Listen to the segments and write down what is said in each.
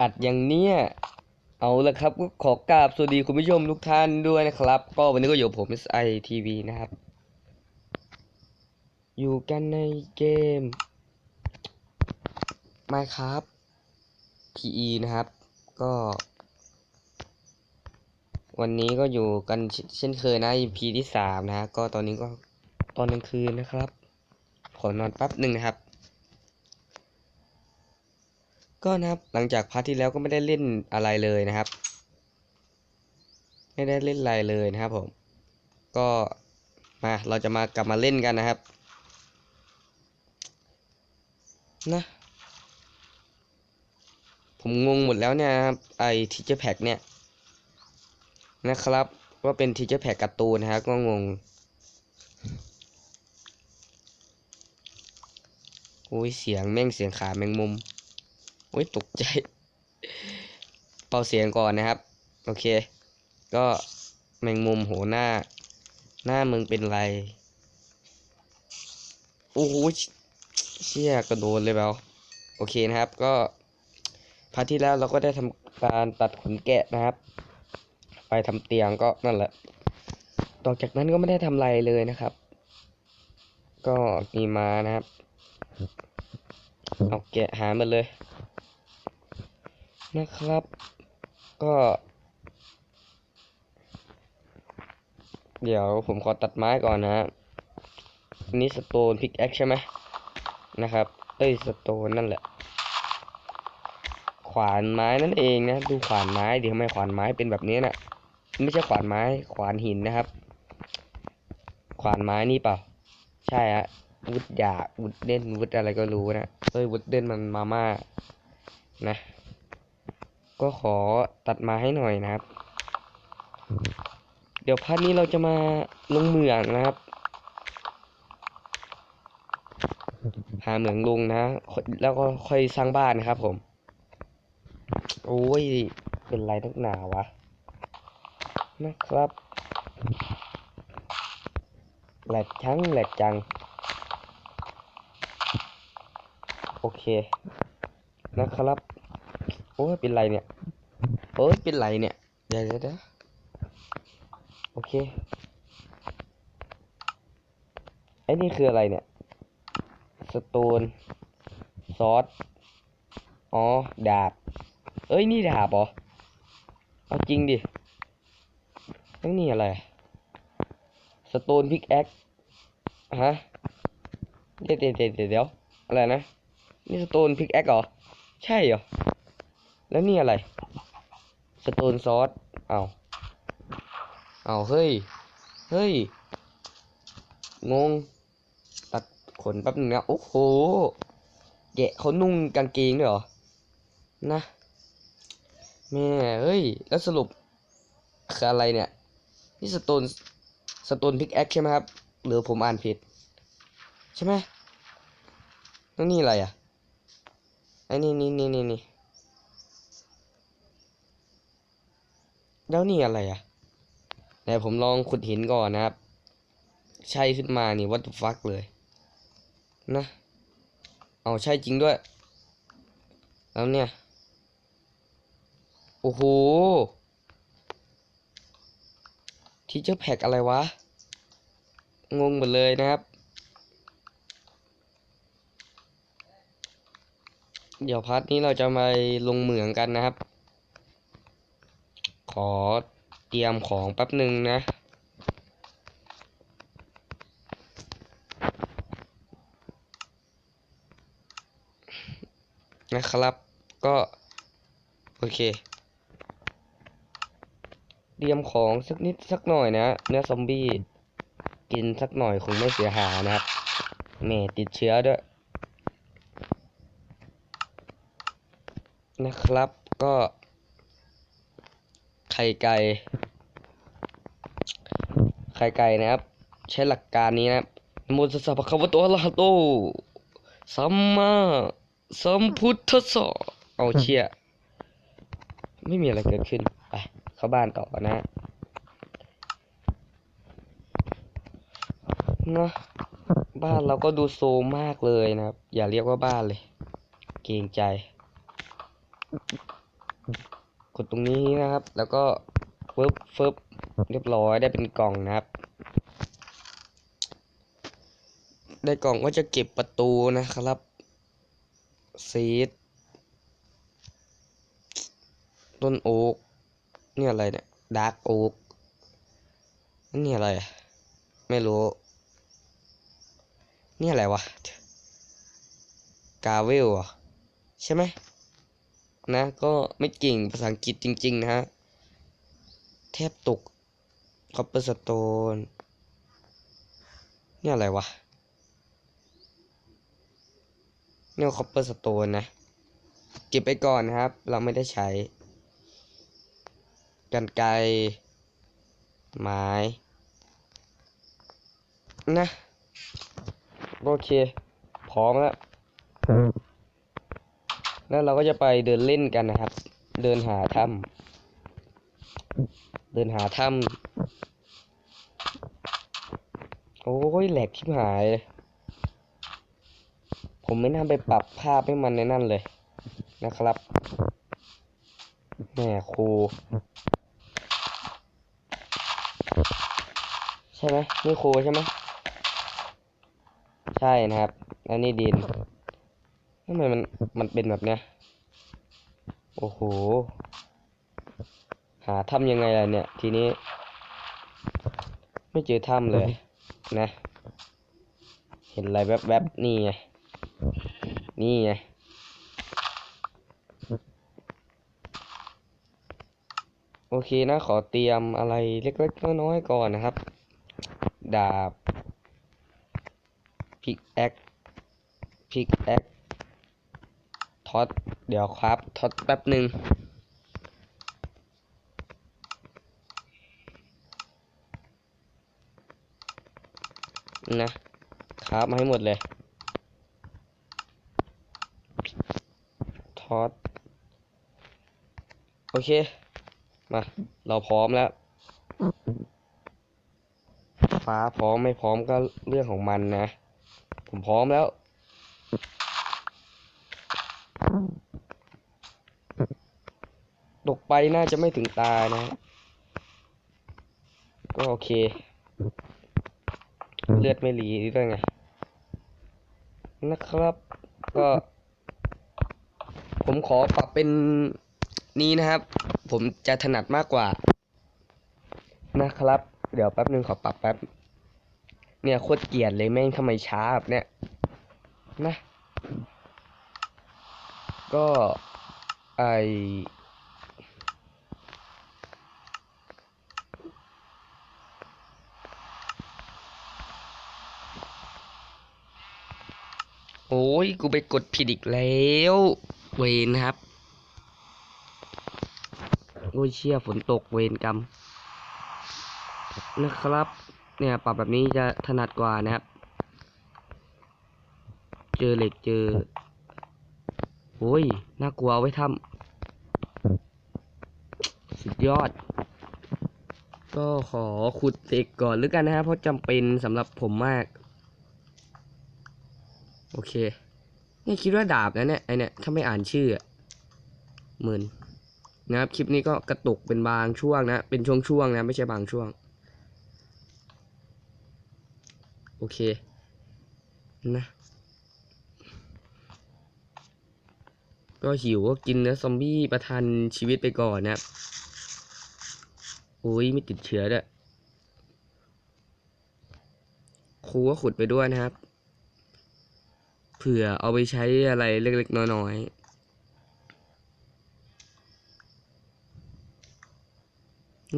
อัดอย่างเนี้ยเอาละครับก็ขอกราบสวัสดีคุณผู้ชมทุกท่านด้วยนะครับ ก็วันนี้ก็อยู่ผม SI TV นะครับ อยู่กันในเกม Minecraft PE นะครับ ก็ วันนี้ก็อยู่กันเช่นเคยนะ EP ที่สามนะฮะก็ตอนนี้ก็ตอนกลางคืนนะครับ ขอนอนแป๊บหนึ่งนะครับ ก็นะครับหลังจากพาร์ทที่แล้วก็ไม่ได้เล่นอะไรเลยนะครับ ไม่ได้เล่นอะไรเลยนะครับผม ก็มาเราจะมากลับมาเล่นกันนะครับนะผมงงหมดแล้วเนี่ยครับไอทีเจอร์แพ็กเนี่ยนะครับว่าเป็นทีเจอร์แพ็กการ์ตูนนะครับก็งงโอ้ยเสียงแม่งเสียงขาแมงมุม โอ้ยตกใจ เป่าเสียงก่อนนะครับ โอเค ก็แมงมุมโหหน้า หน้ามึงเป็นไร โอ้โหเชี่ยกระโดดเลยเปล่าโอเคนะครับ ก็พาร์ทที่แล้วเราก็ได้ทำการตัดขนแกะนะครับ ไปทำเตียงก็นั่นแหละ ต่อจากนั้นก็ไม่ได้ทำอะไรเลยนะครับ ก็มีมานะครับ เอาแกะหามาเลย นะครับ ก็ เดี๋ยวผมขอตัดไม้ก่อนนะฮะนนี้สโตนพิกแอคใช่ไหมนะครับ เอ้ยสโตนนั่นแหละ ขวานไม้นั่นเองนะ ดูขวานไม้ดิทำไมขวานไม้เป็นแบบนี้นะ่ะไม่ใช่ขวานไม้ ขวานหินนะครับ ขวานไม้นี่เปล่า ใช่ฮะวุดหยาวุดเด่นวุดอะไรก็รู้นะเอ้ยวุดเด่นมันมาม่านะ ก็ขอตัดมาให้หน่อยนะครับ เดี๋ยวพาร์ทนี้เราจะมาลงเหมืองนะครับ หาเหมืองลงนะ แล้วก็ค่อยสร้างบ้านนะครับผม โอ้ย เป็นไรนักหนาวะ นะครับแหลกชั้งแหลกจัง โอเค นะครับ โอ้ยเป็นไรเนี่ยโอ้ยเป็นไรเนี่ยเดี๋ยวเดี๋ยวโอเคไอ้นี่คืออะไรเนี่ยสโตนซอสอ๋อดาบ เอ้ยนี่ดาบเหรอเอาจริงดิแล้วนี่อะไรสโตนพิกแอคฮะเดี๋ยวเดี๋ยวเดี๋ยวเดี๋ยวอะไรนะนี่สโตนพิกแอคเหรอใช่เหรอ แล้วนี่อะไร สโตนซอสเอาเอาเฮ้ย เฮ้ย งง ตัดขนแป๊บนึงนะ โอ้โห แกะเขานุ่งกางเกงด้วยเหรอ นะ แม่ เฮ้ย แล้วสรุปคืออะไรเนี่ย นี่สโตน สโตนพิกแอคใช่ไหมครับ หรือผมอ่านผิด ใช่ไหมแล้วนี่อะไรอะไอ้นี่นี่นี่นี่ แล้วนี่อะไรอะแต่ผมลองขุดหินก่อนนะครับ ใช่ขึ้นมานี่วัตถุฟักเลย นะ เอาใช่จริงด้วย แล้วเนี่ย โอ้โหทีเจอร์แพ็กอะไรวะ งงหมดเลยนะครับ เดี๋ยวพาร์ทนี้เราจะมาลงเหมืองกันนะครับ ขอเตรียมของแป๊บหนึ่งนะ นะครับก็ โอเค เตรียมของสักนิดสักหน่อยนะ เนื้อซอมบี้กินสักหน่อยคงไม่เสียหายนะครับแม่ติดเชื้อด้วยนะครับก็ ไข่ไก่ ไข่ไก่นะครับ ใช้หลักการนี้นะครับโมตัสสะภะคะวะโตอะระหะโตสัมมาสัมพุทธัสสะเอาเชี่ยไม่มีอะไรเกิดขึ้น ไปเข้าบ้านต่อนะเนาะบ้านเราก็ดูโซมมากเลยนะครับ อย่าเรียกว่าบ้านเลย เกรงใจ กดต รงนี้นะครับ แล้วก็ฟึบฟึบเรียบร้อยได้เป็นกล่องนะครับ ได้กล่องก็จะเก็บประตูนะครับซีดต้นโอ๊กนี่อะไรเนี่ยดาร์กโอ๊กนี่อะไร ไม่รู้ นี่อะไรวะกาเวลอะใช่ไหม นะ ก็ไม่เก่งภาษาอังกฤษจริง ๆ นะฮะ แทบตกคอปเปอร์สโตนนี่อะไรวะเนี่ยคอปเปอร์สโตนนะ เก็บไปก่อนนะครับ เราไม่ได้ใช้ กันไกรไม้นะ โอเค พร้อมแล้ว แล้วเราก็จะไปเดินเล่นกันนะครับ เดินหาถ้ำเดินหาถ้ำโอ้ยแหลกชิบหายเลยผมไม่น่าไปปรับภาพให้มันในนั่นเลยนะครับแหม่ครูใช่ไหมนี่ครูใช่ไหมใช่นะครับแล้วนี่ดิน ทำไมมันมันเป็นแบบเนี้ย โอ้โห หาถ้ำยังไงล่ะเนี่ย ทีนี้ ไม่เจอถ้ำเลย นะ เห็นอะไรแวบๆนี่ไง นี่ไงโอเคนะ ขอเตรียมอะไรเล็กๆน้อยๆก่อนนะครับ ดาบพิกแอคพิกแอค ท็อตเดี๋ยวครับท็อตแป๊บหนึ่งนะครับมาให้หมดเลยท็อตโอเค มา เราพร้อมแล้ว ฟ้าพร้อมไม่พร้อมก็เรื่องของมันนะ ผมพร้อมแล้ว ตกไป น่าจะไม่ถึงตานะ ก็โอเค เลือดไม่หลีด้วยไง นะครับ ก็ ผมขอปรับเป็นนี้นะครับ ผมจะถนัดมากกว่า นะครับ เดี๋ยวแป๊บนึงขอปรับแป๊บ เนี่ยโคตรเกลียดเลยแม่งทำไมช้าแบบเนี้ยนะ ก็ไอ โอ้ยกูไปกดผิดอีกแล้ว เวนครับ โอ้ยเชี่ยฝนตกเวนกรรมนะครับ เนี่ยปรับแบบนี้จะถนัดกว่านะครับ เจอเหล็กเจอ โอ้ย น่ากลัวไว้ทำสุดยอด ก็ขอขุดเหล็กก่อนหรือกันนะครับ เพราะจำเป็นสำหรับผมมาก โอเค นี่คิดว่าดาบนะเนี่ยไอเนี่ยถ้าไม่อ่านชื่ออะหมื่นนะครับคลิปนี้ก็กระตุกเป็นบางช่วงนะ เป็นช่วงๆนะไม่ใช่บางช่วง โอเคนะก็หิวก็กินเนื้อซอมบี้ประทันชีวิตไปก่อนนะครับอุ้ยไม่ติดเชื้อด้วยครูก็ขุดไปด้วยนะครับ ผื่อเอาไปใช้อะไรเล็กๆน้อย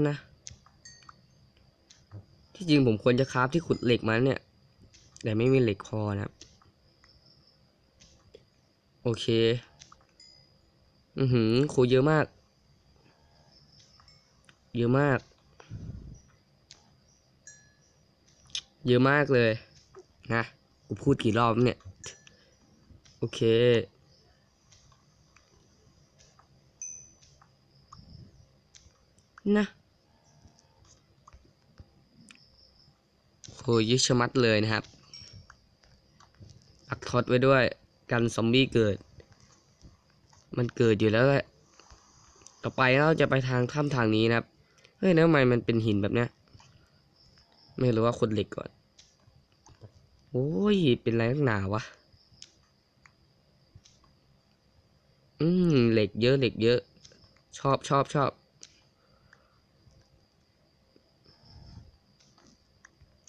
ๆนะ ที่จริงผมควรจะคราฟที่ขุดเหล็กมาเนี่ย แต่ไม่มีเหล็กพอนะ โอเค อือหือคูเยอะมาก เยอะมาก เยอะมากเลย นะ กูพูดกี่รอบเนี่ย โอเค นะโหเยอะชะมัดเลยนะครับปักท็อตไว้ด้วย กันซอมบี้เกิด มันเกิดอยู่แล้วแหละ ต่อไปเราจะไปทางถ้ำทางนี้นะครับ เฮ้ยแล้วทำไมมันเป็นหินแบบเนี้ย ไม่รู้ว่าขุดเหล็กก่อน โอ้ย เป็นไรนักหนาวะ อืมเหล็กเยอะเหล็กเยอะ ชอบชอบชอบ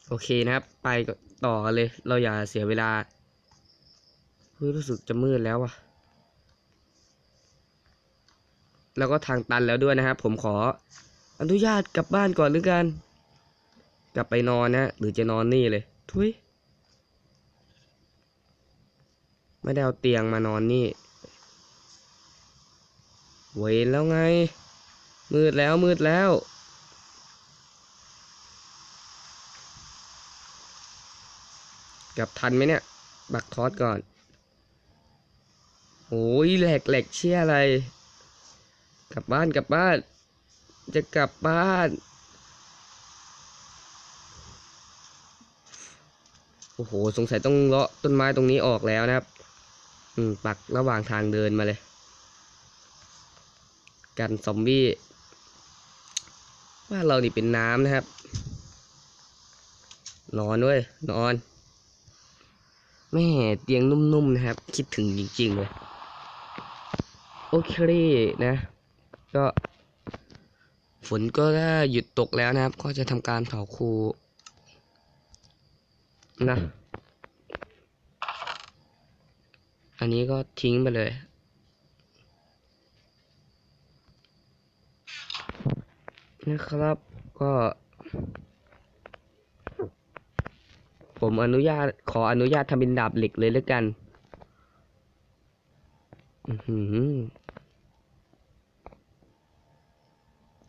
โอเคนะครับ ไปต่อกันเลย เราอย่าเสียเวลาเฮ้ยรู้สึกจะมืดแล้วอะแล้วก็ทางตันแล้วด้วยนะครับ ผมขอ อนุญาตกลับบ้านก่อนหรือกัน กลับไปนอนนะหรือจะนอนนี่เลย ทุยไม่ได้เอาเตียงมานอนนี่ เวนแล้วไง มืดแล้วมืดแล้ว กับทันไหมเนี่ย บักทอดก่อน โอ้ยแหลกแหลกเชี่ยอะไร กลับบ้านกลับบ้าน จะกลับบ้านโอ้โห สงสัยต้องเลาะต้นไม้ตรงนี้ออกแล้วนะครับ อืม ปักระหว่างทางเดินมาเลย กันซอมบี้ว่านเรานี่เป็นน้ำนะครับ นอนด้วยนอน แม่เตียงนุ่มๆนะครับ คิดถึงจริงๆเลยโอเคนะ ก็ ฝนก็ได้หยุดตกแล้วนะครับ ก็จะทำการเผาครูนะ อันนี้ก็ทิ้งไปเลย นะครับ ก็ ผมอนุญาตขออนุญาตทำเป็นดาบเหล็กเลยแล้วกันอือหือ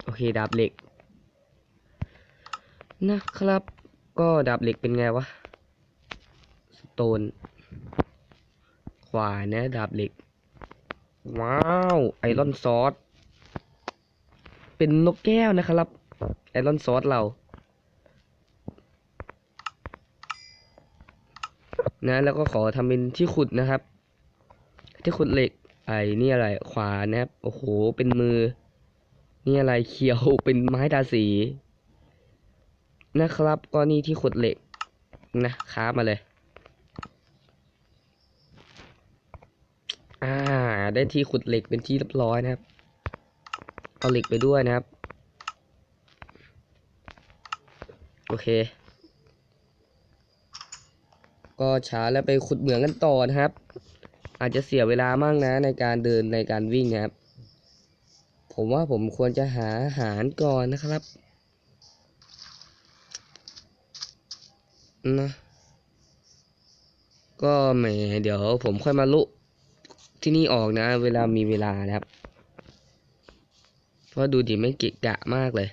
โอเค ดาบเหล็ก นะครับ ก็ดาบเหล็กเป็นไงวะ สโตน ขวานะ ดาบเหล็ก ว้าว ไอรอนซอส เป็นนกแก้วนะครับไอรอนซอสเรานะแล้วก็ขอทำเป็นที่ขุดนะครับ ที่ขุดเหล็กไอ้นี่อะไรขวานะครับโอ้โหเป็นมือ นี่อะไรเขียวเป็นไม้ตาสีนะครับก็นี่ที่ขุดเหล็กนะค้ามาเลย อ่า ได้ที่ขุดเหล็กเป็นที่เรียบร้อยนะครับ เอาเหล็กไปด้วยนะครับ โอเค ก็ช้าแล้วไปขุดเหมืองกันต่อนะครับ อาจจะเสียเวลามากนะในการเดินในการวิ่งนะครับ ผมว่าผมควรจะหาอาหารก่อนนะครับนะก็แหมเดี๋ยวผมค่อยมาลุที่นี่ออกนะ เวลามีเวลานะครับ เพราะดูดิไม่เกะกะมากเลย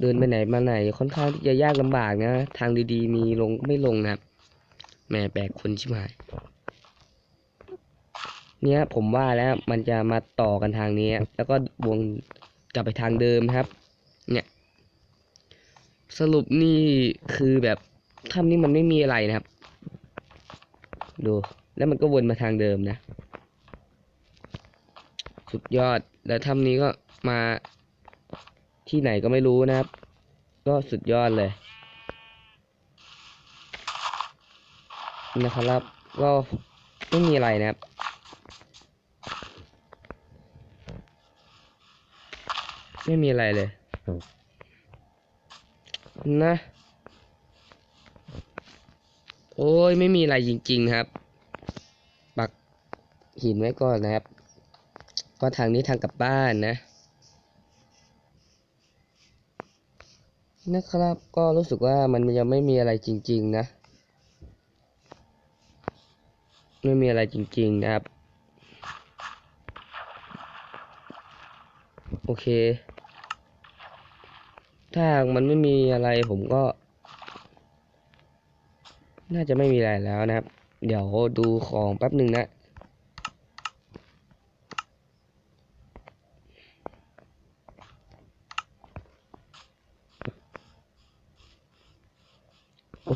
เดินไปไหนมาไหนค่อนข้างที่จะยากลำบากนะทางดีๆ มีลงไม่ลงนะครับแหม่แปลกคนชิบหายเนี่ยผมว่าแล้วมันจะมาต่อกันทางนี้ แล้วก็วงกลับไปทางเดิมครับ เนี่ย สรุปนี่คือแบบถ้ำนี้มันไม่มีอะไรนะครับ ดู แล้วมันก็วนมาทางเดิมนะ สุดยอด แล้วถ้ำนี้ก็มาที่ไหนก็ไม่รู้นะครับ ก็สุดยอดเลยนะครับก็ไม่มีอะไรนะครับ ไม่มีอะไรเลย นะ โอ้ยไม่มีอะไรจริง ๆ ครับ ปักหินไว้ก่อนนะครับ ก็ทางนี้ทางกลับบ้านนะ นะครับก็รู้สึกว่ามันยังไม่มีอะไรจริง ๆ นะ ไม่มีอะไรจริง ๆ นะครับ โอเค ถ้ามันไม่มีอะไรผมก็ น่าจะไม่มีอะไรแล้วนะครับ เดี๋ยวดูของแป๊บหนึ่งนะ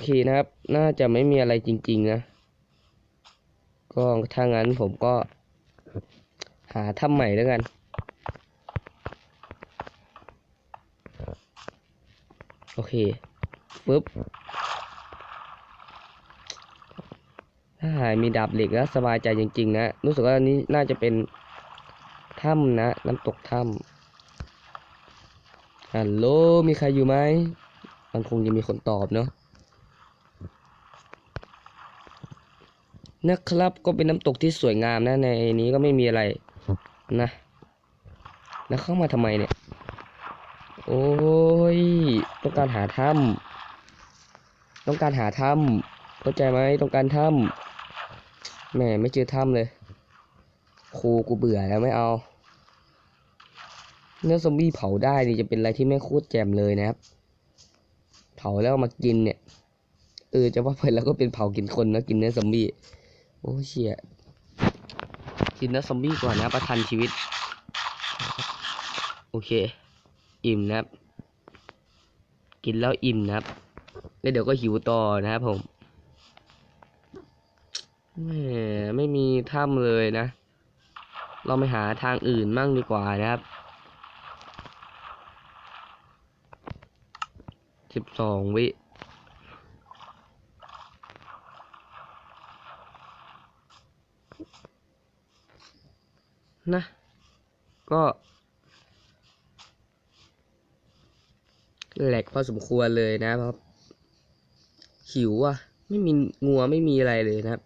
เคนะครับ น่าจะไม่มีอะไรจริง ๆ นะ ก็ถ้างั้นผมก็ หาถ้ำใหม่แล้วกัน โอเคปึ๊บถ้าหายมีดาบเหล็กแล้วสบายใจจริง ๆ นะ รู้สึกว่าอันนี้น่าจะเป็นถ้ำนะ น้ำตกถ้ำฮัลโหล มีใครอยู่ไหมมันคงจะมีคนตอบเนาะ นะครับ ก็เป็นน้ำตกที่สวยงามนะในนี้ก็ไม่มีอะไรนะ แล้วเข้ามาทำไมเนี่ย โอ้ย ต้องการหาถ้ำต้องการหาถ้ำเข้าใจไหมต้องการถ้ำแหมไม่เจอถ้ำเลยครูกูเบื่อแล้วไม่เอาเนื้อซอมบี้เผาได้นี่จะเป็นอะไรที่ไม่โคตรแจ่มเลยนะครับ เผาแล้วมากินเนี่ยเออจะว่าไปแล้วก็เป็นเผากินคนนะกินเนื้อซอมบี้ โอ้เชี่ยกินเนื้อซอมบี้ก่อนนะประทันชีวิต โอเค อิ่มนะครับ กินแล้วอิ่มนะครับ แล้วเดี๋ยวก็หิวต่อนะครับผมแหมไม่มีถ้ำเลยนะ เราไปหาทางอื่นมั่งดีกว่านะครับสิบสองวิ นะ ก็แหลกพอสมควรเลยนะครับหิวอะ ไม่มีงัวไม่มีอะไรเลยนะครับ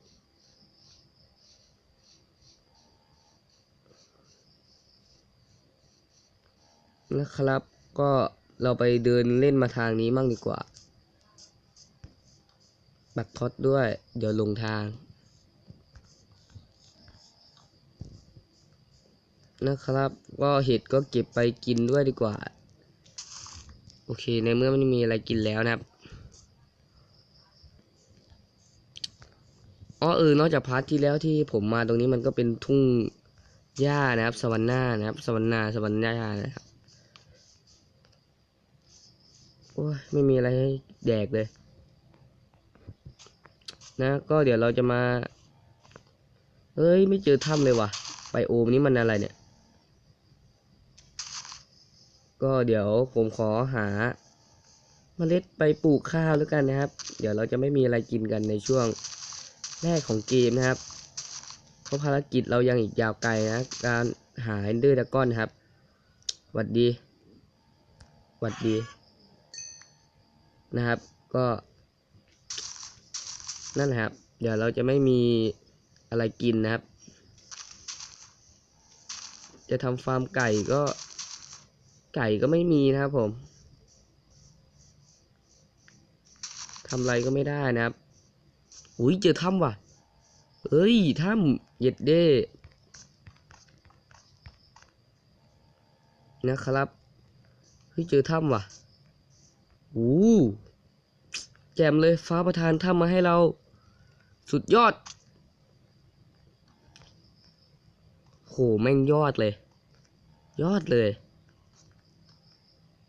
นะครับ ก็เราไปเดินเล่นมาทางนี้มั่งดีกว่า บักทอดด้วย เดี๋ยวลงทาง นะครับ ก็เห็ดก็เก็บไปกินด้วยดีกว่า โอเค ในเมื่อมันมีอะไรกินแล้วนะครับอ๋อเออนอกจากพาร์ทที่แล้วที่ผมมาตรงนี้มันก็เป็นทุ่งหญ้านะครับสวรรค์หน้านะครับสวรรค์นาสวรรค์หญ้านะครับโอ้ยไม่มีอะไรให้แดกเลย นะ ก็เดี๋ยวเราจะมาเฮ้ย ไม่เจอถ้ำเลยว่ะ ไปโอมนี้มันอะไรเนี่ย ก็เดี๋ยวผมขอหาเมล็ดไปปลูกข้าวแล้วกันนะครับ เดี๋ยวเราจะไม่มีอะไรกินกันในช่วงแรกของเกมนะครับ เพราะภารกิจเรายังอีกยาวไกลนะการหาเอนเดอร์ดากอนครับหวัดดีหวัดดีนะครับ ก็ นั่นแหละครับ เดี๋ยวเราจะไม่มีอะไรกินนะครับ จะทำฟาร์มไก่ก็ ไก่ก็ไม่มีนะครับผมทำอะไรก็ไม่ได้นะครับ อุ้ยเจอถ้ำว่ะ เอ้ยถ้ำเย็ดเด้ นะครับเฮ้ยเจอถ้ำว่ะอู้แจ่มเลยฟ้าประทานถ้ำมาให้เรา สุดยอด โห แม่งยอดเลย ยอดเลย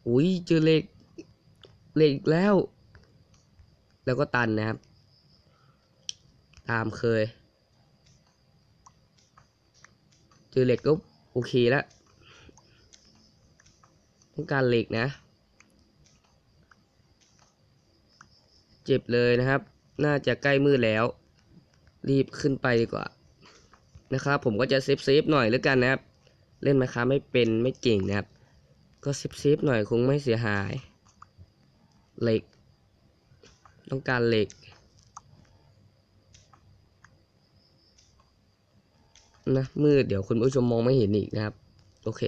อุ้ยเจอเหล็กเหล็กอีกแล้ว แล้วก็ตันนะครับ ตามเคย เจอเหล็กก็โอเคแล้วต้องการเหล็กนะ เจ็บเลยนะครับ น่าจะใกล้มืดแล้ว รีบขึ้นไปดีกว่า นะครับ ผมก็จะเซฟเซฟหน่อยแล้วกันนะครับ เล่นไหมาค้าไม่เป็นไม่เก่งนะครับ ก็ซฟเซฟหน่อยคงไม่เสียหาย เหล็ก ต้องการเหล็กนะมืดเดี๋ยวคุณผู้ชมมองไม่เห็นอีกนะครับ โอเค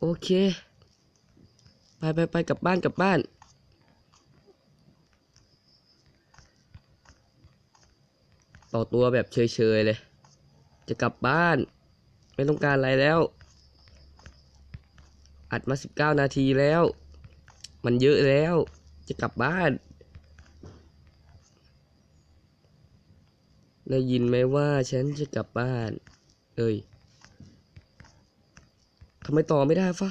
โอเค ไปไปไปกลับบ้านกลับบ้าน ต่อตัวแบบเฉยๆเลย จะกลับบ้าน ไม่ต้องการอะไรแล้ว อัดมาสิบเก้านาทีแล้ว มันเยอะแล้ว จะกลับบ้าน ได้ยินไหมว่าฉันจะกลับบ้าน เอ้ยทำไมต่อไม่ได้ฟะ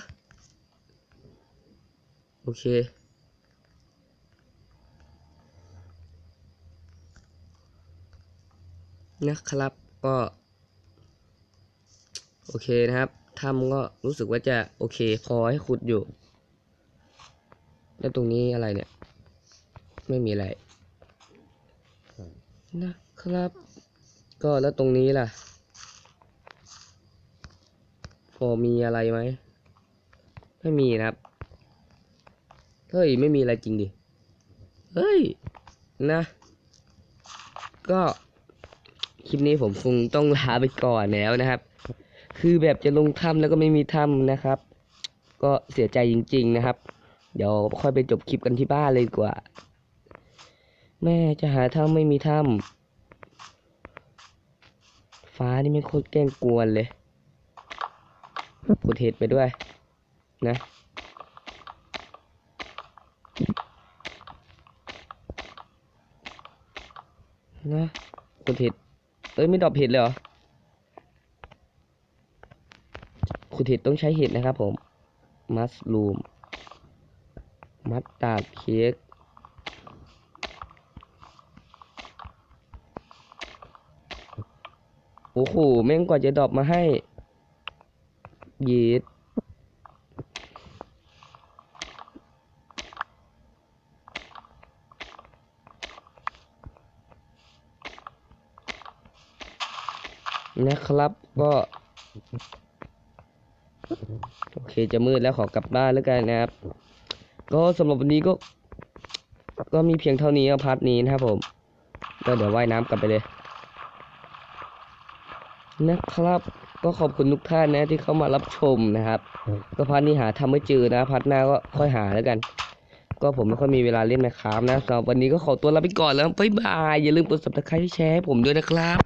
โอเค นะครับก็โอเคนะครับถ้ำก็รู้สึกว่าจะโอเคพอให้ขุดอยู่ แล้วตรงนี้อะไรเนี่ย ไม่มีอะไรนะครับ ก็แล้วตรงนี้ล่ะ พอมีอะไรไหม ไม่มีนะครับ เฮ้ย ไม่มีอะไรจริงดิ เฮ้ย นะ ก็ ลิปนี้ผมคงต้องลาไปก่อนแล้วนะครับ คือแบบจะลงถ้ำแล้วก็ไม่มีถ้ำนะครับ ก็เสียใจจริง ๆนะครับ เดี๋ยวค่อยไปจบคลิปกันที่บ้านเลยกว่า แม่จะหาถ้ำไม่มีถ้ำฟ้านี่ไม่โคตรแกล้งกวนเลยขุดเห็ดไปด้วย นะนะขุดเห็ด เอ้ยไม่ดรอปเห็ดเลยเหรอขุดเห็ดต้องใช้เห็ดนะครับผม มัสลูม มัสตาร์ดเค้กโอ้โหแม่งกว่าจะดรอปมาให้เย็ด นะครับก็โอเคจะมืดแล้วขอกลับบ้านแล้วกันนะครับ ก็สำหรับวันนี้ก็ ก็มีเพียงเท่านี้พาร์ทนี้นะครับผม ก็เดี๋ยวว่ายน้ำกลับไปเลย นะครับ ก็ขอบคุณทุกท่านนะที่เข้ามารับชมนะครับ ก็พาร์ทนี้หาทำไม่เจอนะพาร์ทหน้าก็ค่อยหาแล้วกัน ก็ผมไม่ค่อยมีเวลาเล่นนะครับนะสำหรับวันนี้ก็ขอตัวลาไปก่อนแล้วบ๊ายบายอย่าลืมกด subscribe แชร์ให้ผมด้วยนะครับ